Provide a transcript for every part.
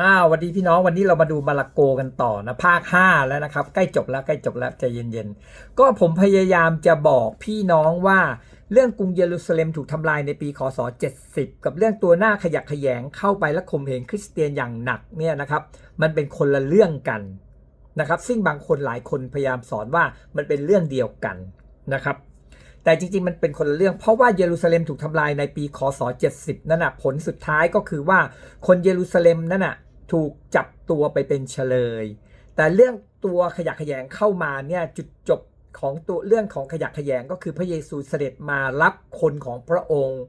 อ้าวสวัสดีพี่น้องวันนี้เรามาดูมาระโกกันต่อนะภาค 5 แล้วนะครับ ใกล้จบแล้วใกล้จบแล้วใจเย็นๆ ก็ผมพยายามจะบอกพี่น้องว่าเรื่องกรุงเยรูซาเล็มถูกทำลายในปีคศ 70 กับเรื่องตัวหน้าขยักขยงเข้าไปและข่มเหงคริสเตียนอย่างหนักเนี่ยนะครับ มันเป็นคนละเรื่องกันนะครับ ซึ่งบางคนหลายคนพยายามสอนว่ามันเป็นเรื่องเดียวกันนะครับแต่จริงๆ มันเป็นคนละเรื่อง เพราะว่าเยรูซาเล็มถูกทำลายในปีคศ 70 นั่นนะผลสุดท้ายก็คือว่าคนเยรูซาเล็มนั่นน่ะ ถูกจับตัวไปเป็นเฉลย แต่เรื่องตัวขยะแขยงเข้ามาเนี่ยจุดจบของตัวเรื่องของขยะแขยงก็คือพระเยซูเสด็จมารับคนของพระองค์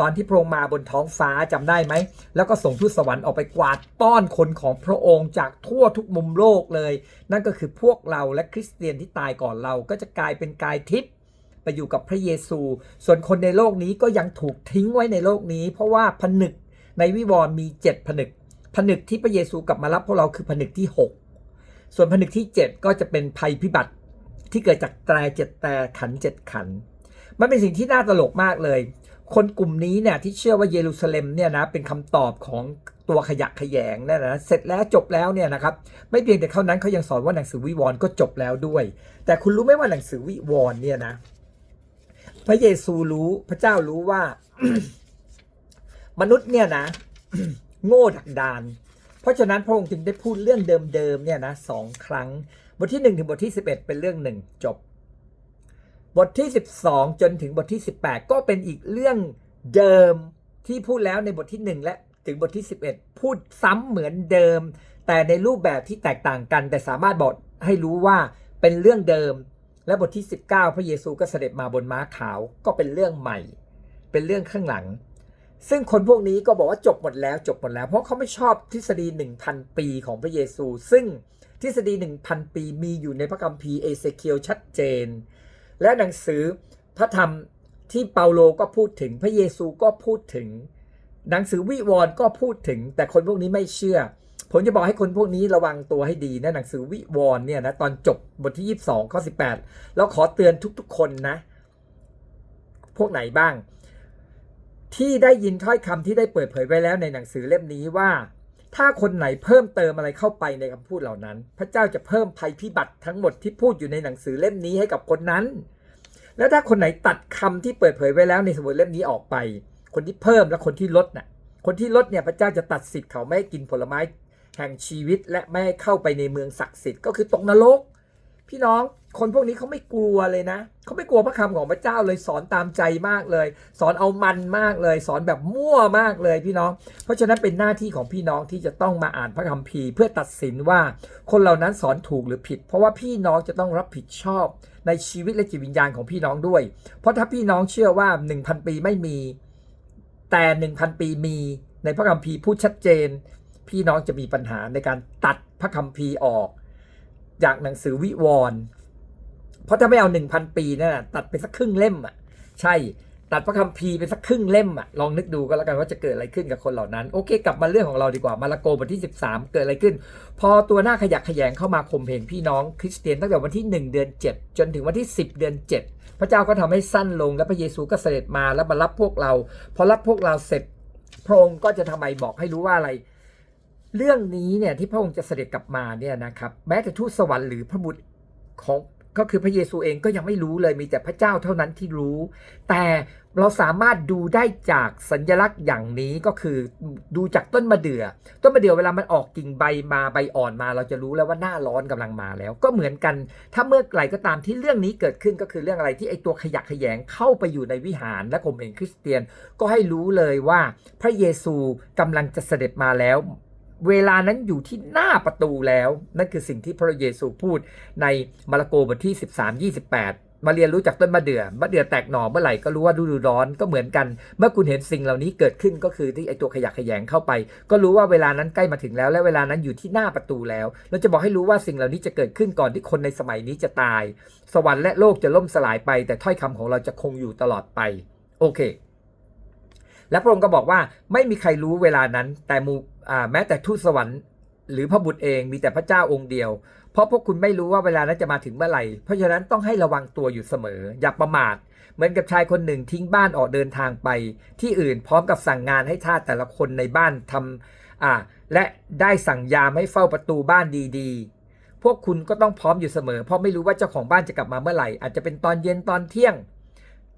ตอนที่พระองค์มาบนท้องฟ้าจำได้ไหม แล้วก็ส่งทูตสวรรค์ออกไปกวาดต้อนคนของพระองค์จากทั่วทุกมุมโลกเลย นั่นก็คือพวกเราและคริสเตียนที่ตายก่อนเราก็จะกลายเป็นกายทิพย์ไปอยู่กับพระเยซู ส่วนคนในโลกนี้ก็ยังถูกทิ้งไว้ในโลกนี้ เพราะว่าผนึกในวิวรณ์มี 7 ผนึก ผนึกที่พระเยซูกลับมารับพวกเราคือผนึกที่ 6 ส่วนผนึกที่ 7 ก็จะเป็นภัยพิบัติที่เกิดจากแตรเจ็ดแตรขันเจ็ดขัน มันเป็นสิ่งที่น่าตลกมากเลย คนกลุ่มนี้เนี่ยที่เชื่อว่าเยรูซาเล็มเนี่ยนะเป็นคำตอบของตัวขยะแขยงเนี่ยนะเสร็จแล้วจบแล้วเนี่ยนะครับไม่เพียงแต่เท่านั้นเขายังสอนว่าหนังสือวิวรณ์ก็จบแล้วด้วย แต่คุณรู้ไหมว่าหนังสือวิวรณ์เนี่ยนะ พระเยซูรู้พระเจ้ารู้ว่า มนุษย์เนี่ยนะ โง่ดักดาน เพราะฉะนั้นพระองค์จึงได้พูดเรื่องเดิมๆเนี่ยนะสองครั้ง บทที่หนึ่งถึงบทที่สิบเอ็ดเป็นเรื่องหนึ่งจบ บทที่สิบสองจนถึงบทที่สิบแปดก็เป็นอีกเรื่องเดิมที่พูดแล้วในบทที่หนึ่งและถึงบทที่สิบเอ็ดพูดซ้ำเหมือนเดิม แต่ในรูปแบบที่แตกต่างกัน แต่สามารถบอกให้รู้ว่าเป็นเรื่องเดิม และบทที่ 19 พระเยซูก็เสด็จมาบนม้าขาวก็เป็นเรื่องใหม่ เป็นเรื่องข้างหลัง ซึ่งคนพวกนี้ก็บอกว่าจบหมดแล้วจบหมดแล้ว เพราะเขาไม่ชอบทฤษฎี 1,000 ปีของพระเยซู ซึ่งทฤษฎี 1,000 ปีมีอยู่ในพระคัมภีร์เอเซเคียลชัดเจน และหนังสือพระธรรมที่เปาโลก็พูดถึงพระเยซูก็พูดถึง หนังสือวิวรณ์ก็พูดถึง แต่คนพวกนี้ไม่เชื่อ ผมจะบอกให้คนพวกนี้ระวังตัวให้ดีนะหนังสือวิวรณ์เนี่ยนะตอนจบบทที่ 22ข้อ18 แล้วขอเตือนทุกๆคนนะ พวกไหนบ้าง ที่ได้ยินถ้อยคำที่ได้เปิดเผยไว้แล้วในหนังสือเล่มนี้ว่า ถ้าคนไหนเพิ่มเติมอะไรเข้าไปในคำพูดเหล่านั้น พระเจ้าจะเพิ่มภัยพิบัติทั้งหมดที่พูดอยู่ในหนังสือเล่มนี้ให้กับคนนั้น แล้วถ้าคนไหนตัดคำที่เปิดเผยไว้แล้วในสมุดเล่มนี้ออกไป คนที่เพิ่มและคนที่ลดน่ะคนที่ลดเนี่ยพระเจ้าจะตัดสิทธิ์เขาไม่ให้กินผลไม้แห่งชีวิตและไม่ให้เข้าไปในเมืองศักดิ์สิทธิ์ก็คือตกนรก พี่น้อง คนพวกนี้เขาไม่กลัวเลยนะเขาไม่กลัวพระคำของพระเจ้าเลยสอนตามใจมากเลย สอนเอามันมากเลย สอนแบบมั่วมากเลยพี่น้อง เพราะฉะนั้นเป็นหน้าที่ของพี่น้องที่จะต้องมาอ่านพระคัมภีร์ เพื่อตัดสินว่าคนเหล่านั้นสอนถูกหรือผิด เพราะว่าพี่น้องจะต้องรับผิดชอบในชีวิตและจิตวิญญาณของพี่น้องด้วย เพราะถ้าพี่น้องเชื่อว่า 1,000 ปีไม่มี แต่ 1,000 ปีมีในพระคัมภีร์พูดชัดเจน พี่น้องจะมีปัญหาในการตัดพระคัมภีร์ออก จากหนังสือวิวรณ์ เพราะถ้าไม่เอา1,000ปีนั่นนะตัดไปสักครึ่งเล่มอะใช่ตัดพระคัมภีร์ไปสักครึ่งเล่มอะลองนึกดูก็แล้วกันว่าจะเกิดอะไรขึ้นกับคนเหล่านั้น โอเค กลับมาเรื่องของเราดีกว่ามาระโกบทที่ 13 เกิดอะไรขึ้น พอตัวหน้าขยักขยงเข้ามาข่มเหงพี่น้องคริสเตียนตั้งแต่วันที่ 1 เดือน 7 จนถึงวันที่ 10 เดือน 7 พระเจ้าก็ทำให้สั้นลงและพระเยซูก็เสด็จมาแล้วมารับพวกเรา พอรับพวกเราเสร็จพระองค์ก็จะทำไมบอกให้รู้ว่าอะไร เรื่องนี้เนี่ยที่พระองค์จะเสด็จกลับมาเนี่ยนะครับแม้แต่ทูตสวรรค์หรือพระบุตรของ ก็คือพระเยซูเองก็ยังไม่รู้เลยมีแต่พระเจ้าเท่านั้นที่รู้ แต่เราสามารถดูได้จากสัญลักษณ์อย่างนี้ก็คือดูจากต้นมะเดื่อต้นมะเดื่อเวลามันออกกิ่งใบมาใบอ่อนมา เราจะรู้แล้วว่าหน้าร้อนกำลังมาแล้ว ก็เหมือนกัน ถ้าเมื่อไหร่ก็ตามที่เรื่องนี้เกิดขึ้นก็คือเรื่องอะไรที่ไอตัวขยักขยงเข้าไปอยู่ในวิหารและข่มเหงคริสเตียน ก็ให้รู้เลยว่าพระเยซูกำลังจะเสด็จมาแล้ว เวลานั้นอยู่ที่หน้าประตูแล้ว นั่นคือสิ่งที่พระเยซูพูดในมาระโกบทที่ 13 28มาเรียนรู้จากต้นมะเดื่อมะเดื่อแตกหน่อเมื่อไหร่ก็รู้ว่าฤดูร้อนก็เหมือนกัน เมื่อคุณเห็นสิ่งเหล่านี้เกิดขึ้นก็คือที่ไอตัวขยะแขยงเข้าไป ก็รู้ว่าเวลานั้นใกล้มาถึงแล้ว และเวลานั้นอยู่ที่หน้าประตูแล้วเราจะบอกให้รู้ว่าสิ่งเหล่านี้จะเกิดขึ้นก่อนที่คนในสมัยนี้จะตาย สวรรค์และโลกจะล่มสลายไป แต่ถ้อยคำของเราจะคงอยู่ตลอดไป โอเค และพระองค์ก็บอกว่าไม่มีใครรู้เวลานั้น แต่มู แม้แต่ทูตสวรรค์หรือพระบุตรเองมีแต่พระเจ้าองค์เดียว เพราะพวกคุณไม่รู้ว่าเวลานั้นจะมาถึงเมื่อไหร่ เพราะฉะนั้นต้องให้ระวังตัวอยู่เสมอ อย่าประมาท เหมือนกับชายคนหนึ่งทิ้งบ้านออกเดินทางไป ที่อื่นพร้อมกับสั่งงานให้ทาสแต่ละคนในบ้านทอ่าและได้สั่งยามให้เฝ้าประตูบ้านดีๆ พวกคุณก็ต้องพร้อมอยู่เสมอ เพราะไม่รู้ว่าเจ้าของบ้านจะกลับมาเมื่อไหร่ อาจจะเป็นตอนเย็นตอนเที่ยง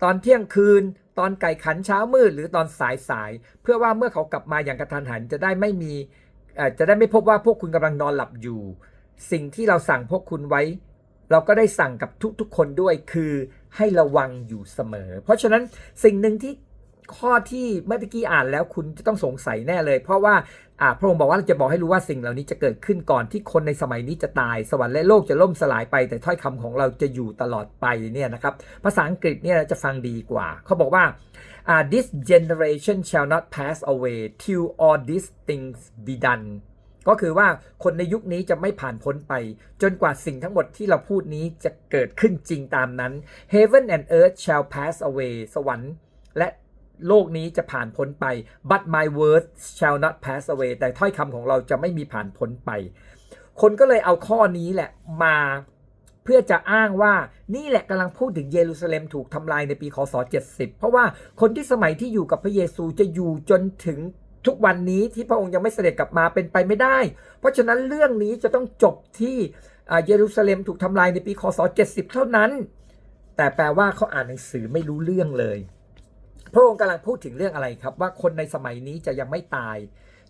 ตอนเที่ยงคืน ตอนไก่ขันเช้ามืดหรือตอนสายสายเพื่อว่าเมื่อเขากลับมาอย่างกระทันหันจะได้ไม่มีจะได้ไม่พบว่าพวกคุณกำลังนอนหลับอยู่ สิ่งที่เราสั่งพวกคุณไว้ เราก็ได้สั่งกับทุกๆคนด้วยคือให้ระวังอยู่เสมอ เพราะฉะนั้นสิ่งหนึ่งที่ ข้อที่เมื่อกี้อ่านแล้วคุณจะต้องสงสัยแน่เลย เพราะว่าพระองค์บอกว่าเราจะบอกให้รู้ว่าสิ่งเหล่านี้จะเกิดขึ้นก่อนที่คนในสมัยนี้จะตายสวรรค์และโลกจะล่มสลายไป แต่ถ้อยคำของเราจะอยู่ตลอดไปเนี่ยนะครับภาษาอังกฤษเนี่ยจะฟังดีกว่า เขาบอกว่า this generation shall not pass away till all these things be done ก็คือว่าคนในยุคนี้จะไม่ผ่านพ้นไป จนกว่าสิ่งทั้งหมดที่เราพูดนี้จะเกิดขึ้นจริงตามนั้น Heaven and earth shall pass away สวรรค์และ โลกนี้จะผ่านพ้นไป but my words shall not pass away แต่ถ้อยคำของเราจะไม่มีผ่านพ้นไป คนก็เลยเอาข้อนี้แหละมาเพื่อจะอ้างว่านี่แหละกำลังพูดถึงเยรูซาเล็มถูกทำลายในปีคศ 70 เพราะว่าคนที่สมัยที่อยู่กับพระเยซูจะอยู่จนถึงทุกวันนี้ที่พระองค์ยังไม่เสด็จกลับมาเป็นไปไม่ได้ เพราะฉะนั้นเรื่องนี้จะต้องจบที่เยรูซาเล็มถูกทำลายในปีคศ 70 เท่านั้น แต่แปลว่าเขาอ่านหนังสือไม่รู้เรื่องเลย พระองค์กำลังพูดถึงเรื่องอะไรครับ ว่าคนในสมัยนี้จะยังไม่ตาย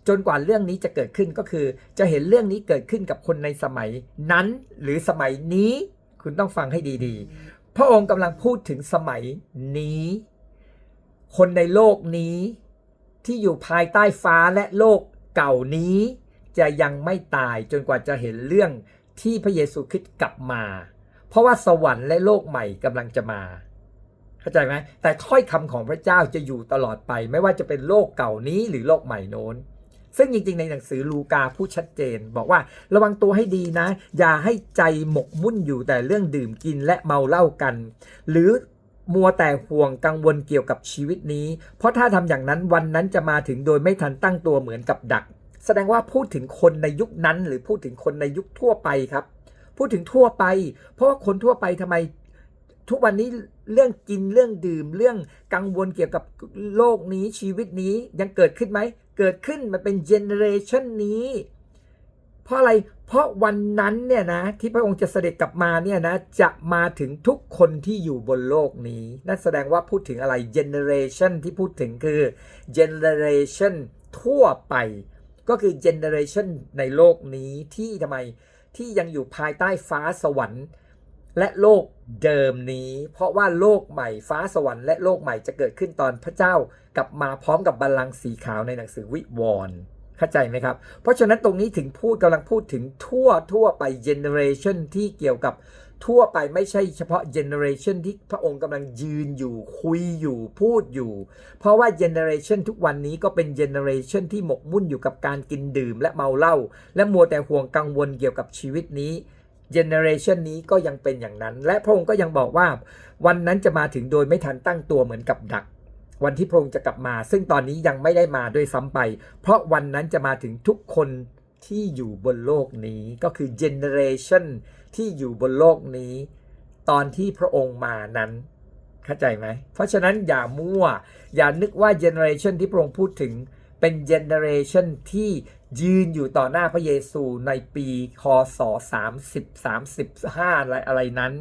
จนกว่าเรื่องนี้จะเกิดขึ้นก็คือ จะเห็นเรื่องนี้เกิดขึ้นกับคนในสมัยนั้น หรือสมัยนี้คุณต้องฟังให้ดีๆ พระองค์กำลังพูดถึงสมัยนี้ คนในโลกนี้ที่อยู่ภายใต้ฟ้าและโลกเก่านี้ จะยังไม่ตายจนกว่าจะเห็นเรื่องที่พระเยซูคริสต์กลับมา เพราะว่าสวรรค์และโลกใหม่กำลังจะมา เข้าใจไหมแต่ถ้อยคำของพระเจ้าจะอยู่ตลอดไป ไม่ว่าจะเป็นโลกเก่านี้หรือโลกใหม่โน้น ซึ่งจริงๆ ในหนังสือลูกาพูดชัดเจน บอกว่าระวังตัวให้ดีนะ อย่าให้ใจหมกมุ่นอยู่แต่เรื่องดื่มกินและเมาเหล้ากัน หรือมัวแต่ห่วงกังวลเกี่ยวกับชีวิตนี้ เพราะถ้าทำอย่างนั้นวันนั้นจะมาถึงโดยไม่ทันตั้งตัวเหมือนกับดัก แสดงว่าพูดถึงคนในยุคนั้น หรือพูดถึงคนในยุคทั่วไปครับ พูดถึงทั่วไป เพราะว่าคนทั่วไปทำไม ทุกวันนี้เรื่องกินเรื่องดื่ม เรื่องกังวลเกี่ยวกับโลกนี้ชีวิตนี้ยังเกิดขึ้นไหม เกิดขึ้นมันเป็นเจเนเรชันนี้ เพราะอะไรเพราะวันนั้นเนี่ยนะที่พระองค์จะเสด็จกลับมาเนี่ยนะจะมาถึงทุกคนที่อยู่บนโลกนี้นั่นแสดงว่าพูดถึงอะไรเจเนเรชันที่พูดถึงคือเจเนเรชันทั่วไป ก็คือเจเนเรชันในโลกนี้ที่ทำไมที่ยังอยู่ภายใต้ฟ้าสวรรค์ และโลก เดิมนี้ เพราะว่าโลกใหม่ฟ้าสวรรค์และโลกใหม่จะเกิดขึ้นตอนพระเจ้ากลับมาพร้อมกับบัลลังก์สีขาวในหนังสือวิวรณ์เข้าใจไหมครับ เพราะฉะนั้นตรงนี้ถึงพูดกำลังพูดถึงทั่วทั่วไปเจเนเรชันที่เกี่ยวกับทั่วไปไม่ใช่เฉพาะเจเนเรชันที่พระองค์กำลังยืนอยู่คุยอยู่พูดอยู่ เพราะว่าเจเนเรชันทุกวันนี้ก็เป็นเจเนเรชันที่หมกมุ่นอยู่กับการกินดื่มและเมาเหล้าและมัวแต่ห่วงกังวลเกี่ยวกับชีวิตนี้ เจเนเรชันนี้ก็ยังเป็นอย่างนั้น และพระองค์ก็ยังบอกว่า วันนั้นจะมาถึงโดยไม่ทันตั้งตัวเหมือนกับดัก วันที่พระองค์จะกลับมา ซึ่งตอนนี้ยังไม่ได้มาด้วยซ้ำไป เพราะวันนั้นจะมาถึงทุกคนที่อยู่บนโลกนี้ก็คือเจเนเรชันที่อยู่บนโลกนี้ ตอนที่พระองค์มานั้นเข้าใจไหม เพราะฉะนั้นอย่ามั่ว อย่านึกว่าเจเนเรชันที่พระองค์พูดถึงเป็นเจเนเรชันที่ ยืนอยู่ต่อหน้าพระเยซูในปีคศ30 35อะไรอะไรนั้น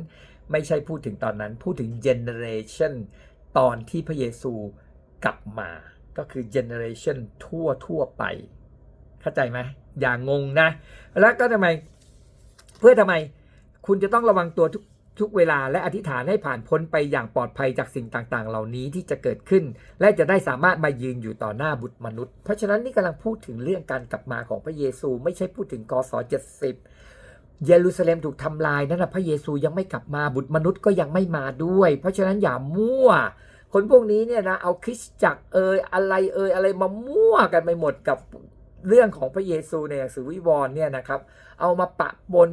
ไม่ใช่พูดถึงตอนนั้นพูดถึงเจเนเรชันตอนที่พระเยซูกลับมา ก็คือเจเนเรชันทั่วทั่วไป เข้าใจไหมอย่างงงนะ แล้วก็ทำไม เพื่อทำไม คุณจะต้องระวังตัวทุก ทุกเวลาและอธิษฐานให้ผ่านพ้นไปอย่างปลอดภัยจากสิ่งต่างๆ เหล่านี้ที่จะเกิดขึ้น และจะได้สามารถมายืนอยู่ต่อหน้าบุตรมนุษย์ เพราะฉะนั้นนี่กำลังพูดถึงเรื่องการกลับมาของพระเยซู ไม่ใช่พูดถึงกศ70 เยรูซาเล็มถูกทำลายนั่นนะพระเยซูยังไม่กลับมาบุตรมนุษย์ก็ยังไม่มาด้วย เพราะฉะนั้นอย่ามั่ว คนพวกนี้เนี่ยนะเอาคริสตจักรเอยอะไรเอยอะไรมามั่วกันไปหมดกับเรื่องของพระเยซูในหนังสือวิวรณ์เนี่ยนะครับ เอามาปะปน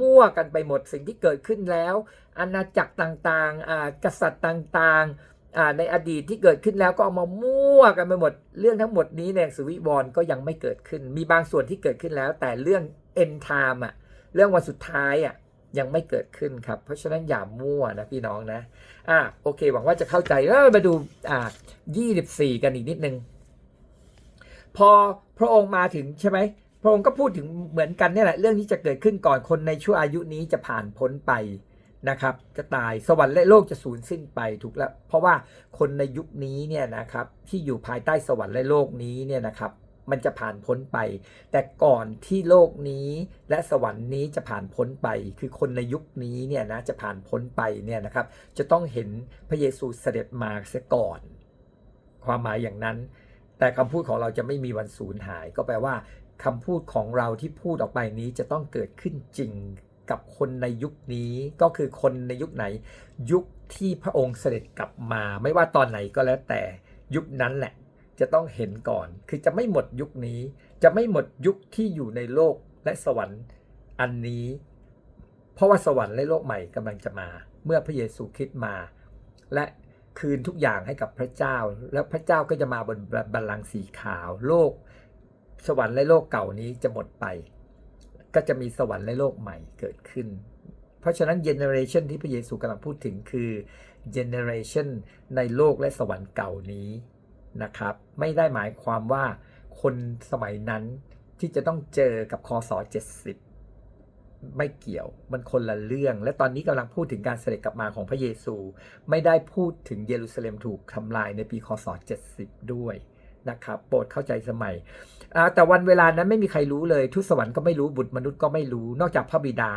มั่วกันไปหมดสิ่งที่เกิดขึ้นแล้วอาณาจักรต่างๆกษัตริย์ต่างๆในอดีตที่เกิดขึ้นแล้วก็เอามามั่วกันไปหมด เรื่องทั้งหมดนี้ในหนังสวิวรณ์ก็ยังไม่เกิดขึ้น มีบางส่วนที่เกิดขึ้นแล้ว แต่เรื่อง end time อะเรื่องวันสุดท้ายอะยังไม่เกิดขึ้นครับ เพราะฉะนั้นอย่ามั่วนะพี่น้องนะ อ่าโอเค หวังว่าจะเข้าใจแล้วมาดูอ่า24 กันอีกนิดนึง พอพระองค์มาถึงใช่ไหม พระองค์ก็พูดถึงเหมือนกันเนี่ยแหละเรื่องที่จะเกิดขึ้นก่อนคนในชั่วอายุนี้จะผ่านพ้นไปนะครับ จะตายสวรรค์และโลกจะสูญสิ้นไปถูกแล้ว เพราะว่าคนในยุคนี้เนี่ยนะครับที่อยู่ภายใต้สวรรค์และโลกนี้เนี่ยนะครับมันจะผ่านพ้นไป แต่ก่อนที่โลกนี้และสวรรค์นี้จะผ่านพ้นไป คือคนในยุคนี้เนี่ยนะจะผ่านพ้นไปเนี่ยนะครับ จะต้องเห็นพระเยซูเสด็จมาเสียก่อน ความหมายอย่างนั้น แต่คำพูดของเราจะไม่มีวันสูญหาย ก็แปลว่า คำพูดของเราที่พูดออกไปนี้จะต้องเกิดขึ้นจริงกับคนในยุคนี้ก็คือคนในยุคไหน ยุคที่พระองค์เสด็จกลับมา ไม่ว่าตอนไหนก็แล้วแต่ยุคนั้นแหละ จะต้องเห็นก่อน คือจะไม่หมดยุคนี้ จะไม่หมดยุคที่อยู่ในโลกและสวรรค์อันนี้ เพราะว่าสวรรค์และโลกใหม่กำลังจะมา เมื่อพระเยซูคริสต์มา และคืนทุกอย่างให้กับพระเจ้า แล้วพระเจ้าก็จะมาบนบัลลังก์สีขาว โลก สวรรค์และโลกเก่านี้จะหมดไป ก็จะมีสวรรค์และโลกใหม่เกิดขึ้น เพราะฉะนั้นเจเนอเรชันที่พระเยซูกำลังพูดถึงคือเจเนอเรชันในโลกและสวรรค์เก่านี้นะครับ ไม่ได้หมายความว่าคนสมัยนั้นที่จะต้องเจอกับคศ70 ไม่เกี่ยว มันคนละเรื่อง และตอนนี้กำลังพูดถึงการเสด็จกลับมาของพระเยซู ไม่ได้พูดถึงเยรูซาเล็มถูกทำลายในปีคศ70 ด้วย นะครับโปรดเข้าใจสมัย แต่วันเวลานั้นไม่มีใครรู้เลยทุสวรรค์ก็ไม่รู้บุตรมนุษย์ก็ไม่รู้นอกจากพระบิดา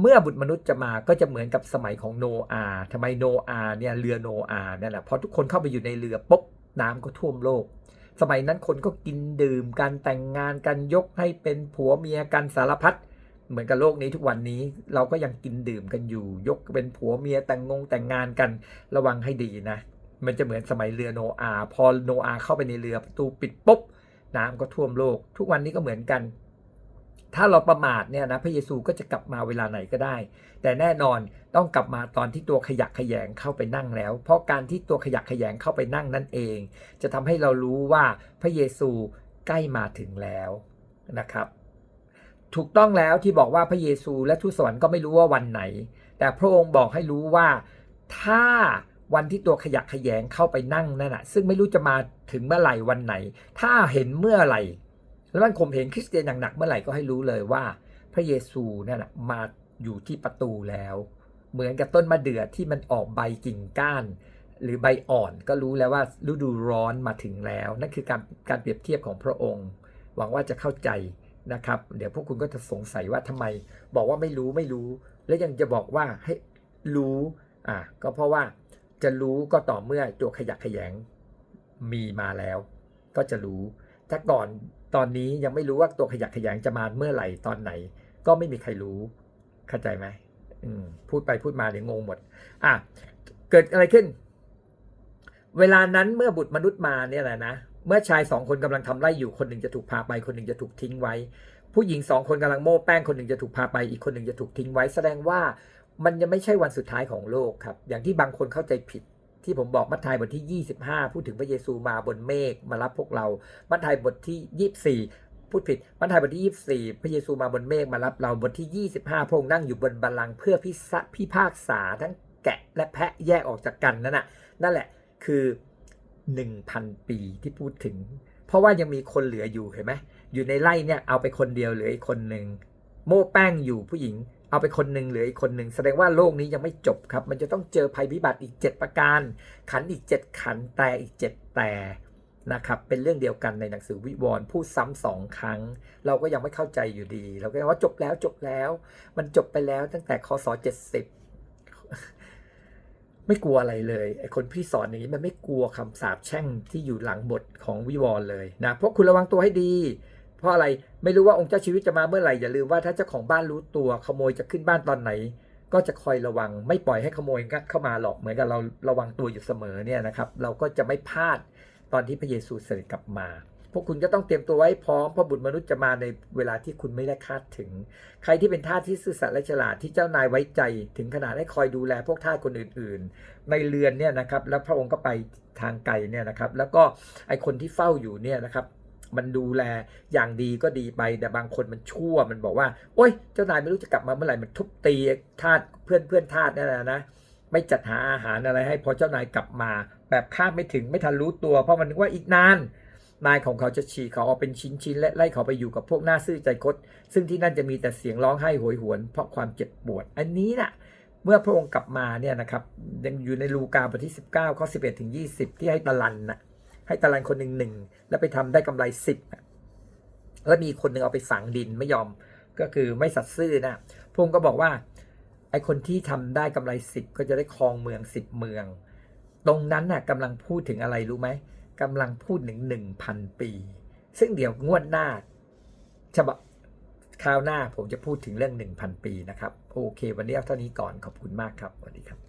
เมื่อบุตรมนุษย์จะมาก็จะเหมือนกับสมัยของโนอาทำไมโนอาเนี่ยเรือโนอาเนี่ยแหละพอทุกคนเข้าไปอยู่ในเรือปุ๊บน้ำก็ท่วมโลก สมัยนั้นคนก็กินดื่มกันแต่งงานกันยกให้เป็นผัวเมียกันสารพัดเหมือนกับโลกนี้ทุกวันนี้เราก็ยังกินดื่มกันอยู่ ยกเป็นผัวเมียแต่งงงแต่งงานกันระวังให้ดีนะ มันจะเหมือนสมัยเรือโนอาห์พอโนอาห์เข้าไปในเรือประตูปิดปุ๊บน้ำก็ท่วมโลก ทุกวันนี้ก็เหมือนกัน ถ้าเราประมาทเนี่ยนะพระเยซูก็จะกลับมาเวลาไหนก็ได้ แต่แน่นอนต้องกลับมาตอนที่ตัวขยักขยงเข้าไปนั่งแล้ว เพราะการที่ตัวขยักขยงเข้าไปนั่งนั่นเอง จะทำให้เรารู้ว่าพระเยซูใกล้มาถึงแล้วนะครับ ถูกต้องแล้วที่บอกว่าพระเยซูและทูตสวรรค์ก็ไม่รู้ว่าวันไหน แต่พระองค์บอกให้รู้ว่าถ้า วันที่ตัวขยักขยงเข้าไปนั่งนั่นน่ะซึ่งไม่รู้จะมาถึงเมื่อไหร่วันไหน ถ้าเห็นเมื่อไหร่ แล้วมันข่มเหงคริสเตียนอย่างหนักเมื่อไหร่ก็ให้รู้เลยว่า พระเยซูนั่นน่ะมาอยู่ที่ประตูแล้ว เหมือนกับต้นมะเดื่อที่มันออกใบกิ่งก้าน หรือใบอ่อนก็รู้แล้วว่าฤดูร้อนมาถึงแล้ว นั่นคือการการเปรียบเทียบของพระองค์ หวังว่าจะเข้าใจนะครับ เดี๋ยวพวกคุณก็จะสงสัยว่าทำไม บอกว่าไม่รู้ไม่รู้ แล้วยังจะบอกว่าให้รู้อะก็เพราะว่า จะรู้ก็ต่อเมื่อตัวขยักขยงมีมาแล้ว ก็จะรู้ ถ้าก่อนตอนนี้ยังไม่รู้ว่าตัวขยักขยงจะมาเมื่อไหร่ตอนไหน ก็ไม่มีใครรู้ เข้าใจไหมมพูดไปพูดมาเดี๋ยวงงหมด อะ เกิดอะไรขึ้น เวลานั้นเมื่อบุตรมนุษย์มาเนี่ยแหละนะเมื่อชายสองคนกำลังทำไร่อยู่คนหนึ่งจะถูกพาไป คนหนึ่งจะถูกทิ้งไว้ ผู้หญิงสองคนกำลังโม้แป้งคนหนึ่งจะถูกพาไปอีกคนหนึ่งจะถูกทิ้งไว้ แสดงว่า มันยังไม่ใช่วันสุดท้ายของโลกครับ อย่างที่บางคนเข้าใจผิด ที่ผมบอกมัทธิวบทที่ 25 พูดถึงพระเยซูมาบนเมฆมารับพวกเรา มัทธิวบทที่ 24 พูดผิด มัทธิวบทที่ 24 พระเยซูมาบนเมฆมารับเรา บทที่ 25 พระองค์นั่งอยู่บนบัลลังก์เพื่อพิสพิพากษาทั้งแกะและแพะแยกออกจากกันนั่นน่ะ นั่นแหละคือ 1,000 ปีที่พูดถึง เพราะว่ายังมีคนเหลืออยู่เห็นไหมอยู่ในไร่เนี่ยเอาไปคนเดียวเหลืออีกคนหนึ่งโม่แป้งอยู่ผู้หญิง เอาไปคนหนึ่งเหลืออีกคนหนึ่งแสดงว่าโลกนี้ยังไม่จบครับ มันจะต้องเจอภัยพิบัติอีก 7 ประการ ขันอีก 7 ขันแต่อีก 7 แต่นะครับเป็นเรื่องเดียวกันในหนังสือวิวรณ์พูดซ้ำสองครั้ง เราก็ยังไม่เข้าใจอยู่ดี เราก็ว่าจบแล้วจบแล้ว มันจบไปแล้วตั้งแต่คศ70 ไม่กลัวอะไรเลยไอ้คนพี่สอนอย่างนี้มันไม่กลัวคำสาปแช่งที่อยู่หลังบทของวิวรณ์เลยนะเพราะคุณระวังตัวให้ดี เพราะอะไรไม่รู้ว่าองค์เจ้าชีวิตจะมาเมื่อไหร่อย่าลืมว่าถ้าเจ้าของบ้านรู้ตัวขโมยจะขึ้นบ้านตอนไหน ก็จะคอยระวังไม่ปล่อยให้ขโมยงัดเข้ามาหรอกเหมือนกับเราระวังตัวอยู่เสมอเนี่ยนะครับ เราก็จะไม่พลาดตอนที่พระเยซูเสด็จกลับมาพวกคุณก็ต้องเตรียมตัวไว้พร้อมเพราะบุตรมนุษย์จะมาในเวลาที่คุณไม่ได้คาดถึง ใครที่เป็นทาสที่ซื่อสัตย์และฉลาดที่เจ้านายไว้ใจ ถึงขนาดให้คอยดูแลพวกทาสคนอื่น ๆ ในเรือนเนี่ยนะครับ แล้วพระองค์ก็ไปทางไกลเนี่ยนะครับ แล้วก็ไอคนที่เฝ้าอยู่เนี่ยนะครับ มันดูแลอย่างดีก็ดีไป แต่บางคนมันชั่วมันบอกว่า โอ๊ยเจ้านายไม่รู้จะกลับมาเมื่อไหร่มันทุบตีทาสเพื่อนเพื่อนทาสนั่นแหละนะไม่จัดหาอาหารอะไรให้พอเจ้านายกลับมา แบบคาดไม่ถึงไม่ทันรู้ตัว เพราะมันนึกว่าอีกนานนายของเขาจะฉีกเขาออกเป็นชิ้นๆและไล่เขาไปอยู่กับพวกหน้าซื่อใจคดซึ่งที่นั่นจะมีแต่เสียงร้องไห้โหยหวน เพราะความเจ็บปวด อันนี้น่ะเมื่อพระองค์กลับมาเนี่ยนะครับยังอยู่ในลูกาบทที่ 19ข้อ11ถึง20 ที่ให้ตะลันน่ะ ให้ตะลันคนหนึ่งหนึ่งแล้วไปทำได้กำไรสิบแล้วมีคนหนึ่งเอาไปฝังดินไม่ยอมก็คือไม่สัตย์ซื่อนะพงค์ก็บอกว่าไอคนที่ทำได้กำไรสิบก็จะได้ครองเมืองสิบเมือง ตรงนั้นน่ะกำลังพูดถึงอะไรรู้ไหมกำลังพูดถึงหนึ่งพันปี ซึ่งเดี๋ยวงวดหน้าฉบับคราวหน้าผมจะพูดถึงเรื่องหนึ่งพันปีนะครับ โอเค วันนี้เอาเท่านี้ก่อนขอบคุณมากครับสวัสดีครับ